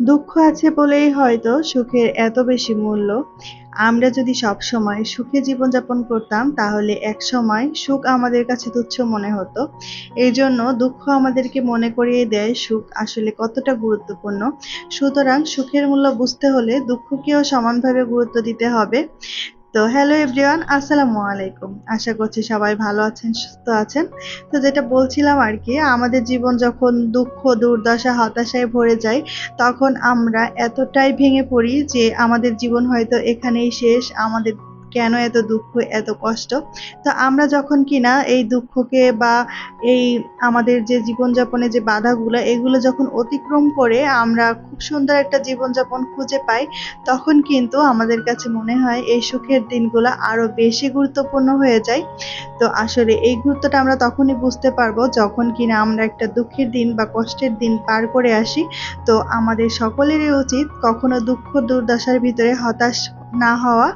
দুঃখ আছে বলেই হয়তো সুখের এত বেশি মূল্য। আমরা যদি সব সময় সুখে জীবনযাপন করতাম, তাহলে এক সময় সুখ আমাদের কাছে তুচ্ছ মনে হতো। এই জন্য দুঃখ আমাদেরকে মনে করিয়ে দেয় সুখ আসলে কতটা গুরুত্বপূর্ণ। সুতরাং সুখের মূল্য বুঝতে হলে দুঃখকেও সমানভাবে গুরুত্ব দিতে হবে। তো হ্যালো এভরিওয়ান, আসসালামু আলাইকুম। আশা করছি সবাই ভালো আছেন, সুস্থ আছেন। তো যেটা বলছিলাম আর কি, আমাদের জীবন যখন দুঃখ, দুর্দশা, হতাশায় ভরে যায়, তখন আমরা এতটাই ভেঙে পড়ি যে আমাদের জীবন হয়তো এখানেই শেষ, আমাদের কেন এত দুঃখ, এত কষ্ট? তো আমরা যখন কিনা এই দুঃখকে বা এই আমাদের যে জীবনযাপনে যে বাধাগুলো, এগুলো যখন অতিক্রম করে আমরা খুব সুন্দর একটা জীবনযাপন খুঁজে পাই, তখন কিন্তু আমাদের কাছে মনে হয় এই সুখের দিনগুলো আরও বেশি গুরুত্বপূর্ণ হয়ে যায়। তো আসলে এই গুরুত্বটা আমরা তখনই বুঝতে পারব যখন কিনা আমরা একটা দুঃখের দিন বা কষ্টের দিন পার করে আসি। তো আমাদের সকলেরই উচিত কখনো দুঃখ, দুর্দশার ভিতরে হতাশ না হওয়া,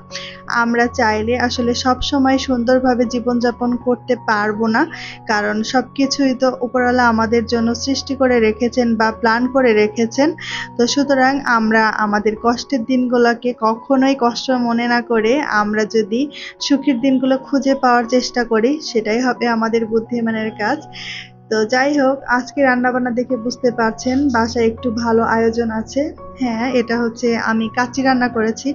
আমরা চাইলে আসলে সব সময় সুন্দরভাবে জীবনযাপন করতে পারব না। কারণ সব কিছুই তো উপরওয়ালা আমাদের জন্য সৃষ্টি করে রেখেছেন বা প্ল্যান করে রেখেছেন। তো সুতরাং আমরা আমাদের কষ্টের দিনগুলোকে কখনোই কষ্ট মনে না করে আমরা যদি সুখের দিনগুলো খুঁজে পাওয়ার চেষ্টা করি, সেটাই হবে আমাদের বুদ্ধিমানের কাজ। তো যাই হোক, আজকে রান্নাবান্না দেখে বুঝতে পারছেন, বাসায় একটু ভালো আয়োজন আছে। হ্যাঁ এটা হচ্ছে আমি কাচ্চি রান্না করেছি।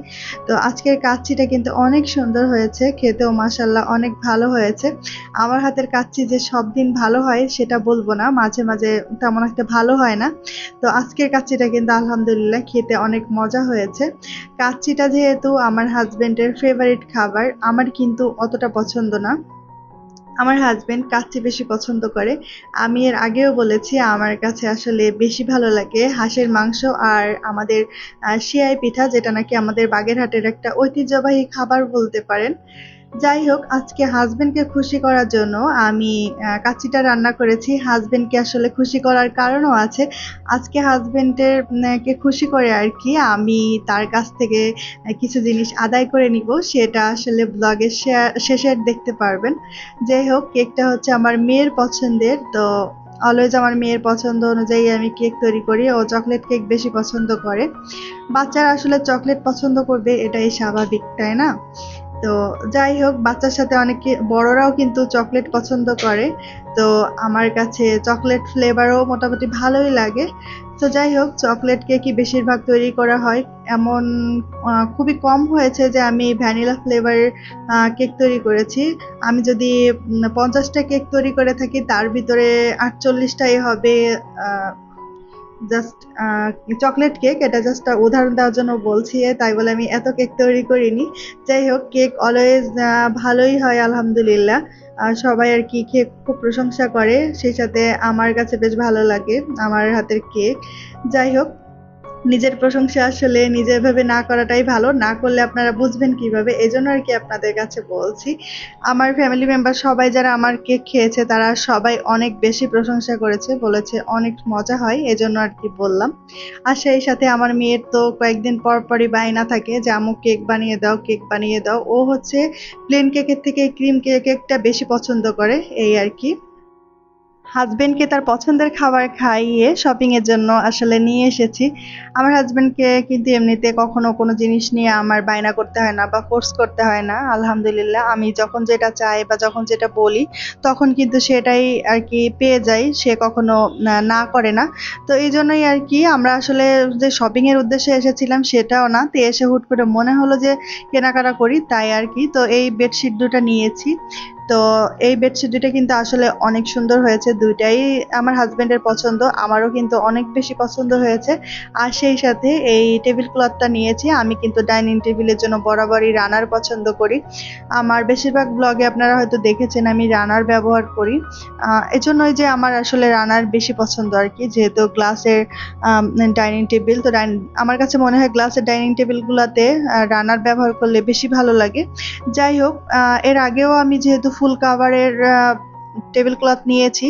তো আজকের কাচ্চিটা কিন্তু অনেক সুন্দর হয়েছে, খেতেও মাসাল্লাহ অনেক ভালো হয়েছে। আমার হাতের কাচ্চি যে সব দিন ভালো হয়, সেটা বলব না, মাঝে মাঝে তেমন একটা ভালো হয় না। তো আজকের কাচ্চিটা কিন্তু আলহামদুলিল্লাহ খেতে অনেক মজা হয়েছে। কাচ্চিটা যেহেতু আমার হাজবেন্ডের ফেভারিট খাবার, আমার কিন্তু অতটা পছন্দ না। আমার হাজবেন্ড কাচ্চি বেশি পছন্দ করে। আমি এর আগেও বলেছি, আমার কাছে আসলে বেশি ভালো লাগে হাঁসের মাংস আর আমাদের শিয়াই সিয়াই পিঠা, যেটা নাকি আমাদের বাগেরহাটের একটা ঐতিহ্যবাহী খাবার বলতে পারেন। যাই হোক আজকে হাজবেন্ডকে খুশি করার জন্য আমি আহ, কাচ্চিটা রান্না করেছি। হাজবেন্ডকে আসলে খুশি করার কারণও আছে। আজকে হাজবেন্ডের কে খুশি করে আর কি আমি তার কাছ থেকে কিছু জিনিস আদায় করে নিব। সেটা আসলে ব্লগের শেষের দেখতে পারবেন। যাই হোক কেকটা হচ্ছে আমার মেয়ের পছন্দের। তো অলওয়েজ আমার মেয়ের পছন্দ অনুযায়ী আমি কেক তৈরি করি। ও চকলেট কেক বেশি পছন্দ করে। বাচ্চারা আসলে চকলেট পছন্দ করবে এটাই স্বাভাবিক তাই না? তো যাই হোক, বাচ্চার সাথে অনেকে, বড়রাও কিন্তু চকলেট পছন্দ করে। তো আমার কাছে চকলেট ফ্লেভারও মোটামুটি ভালোই লাগে। তো যাই হোক চকলেট কেকই বেশিরভাগ তৈরি করা হয়? এমন খুবই কম হয়েছে যে আমি ভ্যানিলা ফ্লেভারের কেক তৈরি করেছি। আমি যদি পঞ্চাশটা কেক তৈরি করে থাকি, তার ভিতরে আটচল্লিশটাই হবে জাস্ট চকলেট কেক এটা জাস্ট উদাহরণ দেওয়ার জন্য বলছি তাই বলে আমি এত কেক তৈরি করিনি। যাই হোক কেক অলওয়েজ ভালোই হয়, আলহামদুলিল্লাহ। সবাই আর কি খেয়ে খুব প্রশংসা করে, সেই সাথে আমার কাছে বেশ ভালো লাগে, আমার হাতের কেক যাই হোক নিজের প্রশংসা আসলে নিজের ভাবে না করাটাই ভালো। না করলে আপনারা বুঝবেন কীভাবে। এজন্য আর কি আপনাদের কাছে বলছি, আমার ফ্যামিলি মেম্বার সবাই যারা আমার কেক খেয়েছে, তারা সবাই অনেক বেশি প্রশংসা করেছে, বলেছে অনেক মজা হয়, এজন্য আর কি বললাম। আর সেই সাথে আমার মেয়ের তো কয়েকদিন পর পরই বায়না থাকে যে আমু কেক বানিয়ে দাও, কেক বানিয়ে দাও। ও হচ্ছে প্লেন কেকের থেকে ক্রিম কেক কেকটা বেশি পছন্দ করে, এই আর কি। হাজবেন্ডকে তার পছন্দের খাবার খাইয়ে শপিং এর জন্য আসলে নিয়ে এসেছি। আমার হাজবেন্ডকে কিন্তু এমনিতে কখনো কোনো জিনিস নিয়ে আমার বায়না করতে হয় না বা ফোর্স করতে হয় না, আলহামদুলিল্লাহ। আমি যখন যেটা চাই বা যখন যেটা বলি, তখন কিন্তু সেটাই আর কি পেয়ে যাই, সে কখনো, না- করে না। তো এই জন্যই আর কি আমরা আসলে যে শপিং এর উদ্দেশ্যে এসেছিলাম সেটাও না, তো এসে হুট করে মনে হলো যে কেনাকাটা করি, তাই আর কি। তো এই বেডশিট দুটা নিয়েছি। তো এই বেডশিট দুটো কিন্তু আসলে অনেক সুন্দর হয়েছে। দুইটাই আমার হাজবেন্ডের পছন্দ, আমারও কিন্তু অনেক বেশি পছন্দ হয়েছে। আর সেই সাথে এই টেবিল ক্লথটা নিয়েছি, আমি কিন্তু ডাইনিং টেবিলের জন্য বরাবরই রানার পছন্দ করি। আমার বেশিরভাগ ব্লগে আপনারা হয়তো দেখেছেন, আমি রানার ব্যবহার করি। এজন্যই যে আমার আসলে রানার বেশি পছন্দ আর কি, যেহেতু গ্লাসের ডাইনিং টেবিল তো আমার কাছে মনে হয় গ্লাসের ডাইনিং টেবিলগুলোতে রানার ব্যবহার করলে বেশি ভালো লাগে। যাই হোক এর আগেও আমি যেহেতু ফুল কাভারের টেবিল ক্লথ নিয়েছি।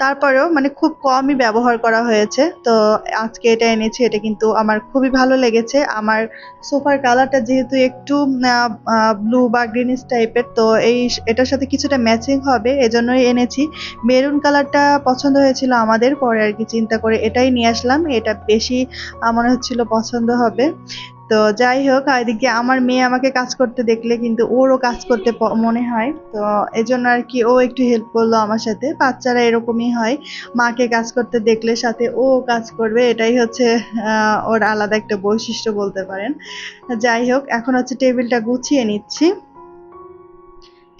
তারপরেও মানে খুব কমই ব্যবহার করা হয়েছে। তো আজকে এটা এনেছি, এটা কিন্তু আমার খুবই ভালো লেগেছে। আমার সোফার কালারটা যেহেতু একটু ব্লু বা গ্রিনিশ টাইপের তো এই এটার সাথে কিছুটা ম্যাচিং হবে, এজন্যই এনেছি। মেরুন কালারটা পছন্দ হয়েছিল আমাদের, পরে আর কি চিন্তা করে এটাই নিয়ে আসলাম। এটা বেশি মনে হচ্ছিল পছন্দ হবে। তো যাই হোক এদিকে আমার মেয়ে আমাকে কাজ করতে দেখলে কিন্তু ওরও কাজ করতে মনে হয়। তো এজন্য আর কি ও একটু হেল্প করল আমার সাথে। বাচ্চারা এরকমই হয়। মাকে কাজ করতে দেখলে সাথে ও কাজ করবে। এটাই হচ্ছে ওর আলাদা একটা বৈশিষ্ট্য বলতে পারেন। যাই হোক, এখন হচ্ছে টেবিলটা গুছিয়ে নিচ্ছি।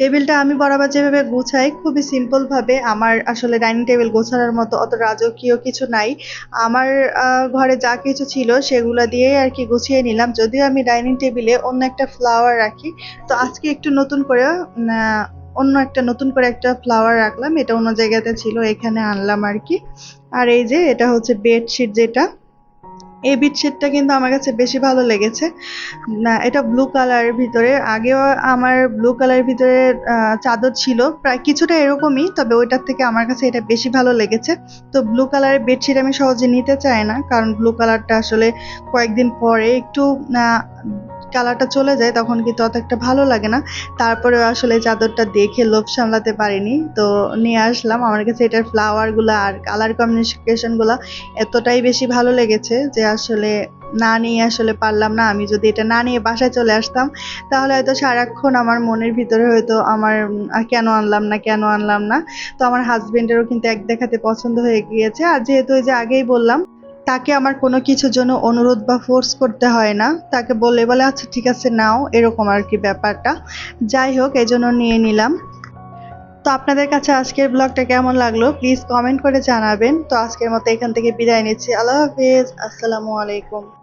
টেবিলটা আমি বরাবর যেভাবে গুছাই, খুবই সিম্পল ভাবে আমার আসলে ডাইনিং টেবিল গোছানোর মতো অত রাজকীয় কিছু নাই। আমার ঘরে যা কিছু ছিল সেগুলো দিয়েই আর কি গুছিয়ে নিলাম। যদিও আমি ডাইনিং টেবিলে অন্য একটা ফ্লাওয়ার রাখি, তো আজকে একটু নতুন করে অন্য একটা নতুন করে একটা ফ্লাওয়ার রাখলাম। এটা অন্য জায়গাতে ছিল, এখানে আনলাম আর কি। আর এই যে এটা হচ্ছে বেডশিট যেটা এই বেডশিটটা কিন্তু আমার কাছে বেশি ভালো লেগেছে। না, এটা ব্লু কালারের ভিতরে। আগেও আমার ব্লু কালারের ভিতরে চাদর ছিল। প্রায় কিছুটা এরকমই, তবে ওইটার থেকে আমার কাছে এটা বেশি ভালো লেগেছে। তো ব্লু কালারের বেডশিট আমি সহজে নিতে চাই না, কারণ ব্লু কালারটা আসলে কয়েকদিন পরে একটু কালারটা চলে যায়, তখন কিন্তু অত একটা ভালো লাগে না। তারপরে আসলে চাদরটা দেখে লোভ সামলাতে পারিনি। তো নিয়ে আসলাম। আমার কাছে এটার ফ্লাওয়ারগুলো আর কালার কম্বিনেশনগুলো এতটাই বেশি ভালো লেগেছে যে আসলে না নিয়ে আসলে পারলাম না। আমি যদি এটা না নিয়ে বাসায় চলে আসতাম, তাহলে হয়তো সারাক্ষণ আমার মনের ভিতরে হয়তো আমার কেন আনলাম না, কেন আনলাম না? তো আমার হাজবেন্ডেরও কিন্তু এক দেখাতে পছন্দ হয়ে গিয়েছে। আর যেহেতু ওই যে আগেই বললাম তাকে আমার কোনো কিছুর জন্য অনুরোধ বা ফোর্স করতে হয় না। তাকে বলে বলে আচ্ছা ঠিক আছে, নাও। এরকম আর কি ব্যাপারটা। যাই হোক এই জন্য নিয়ে নিলাম। তো আপনাদের কাছে আজকের ব্লগটা কেমন লাগল? প্লিজ কমেন্ট করে জানাবেন। তো আজকের মতো এখান থেকে বিদায় নিচ্ছি। আল্লাহ হাফিজ। আসসালামু আলাইকুম।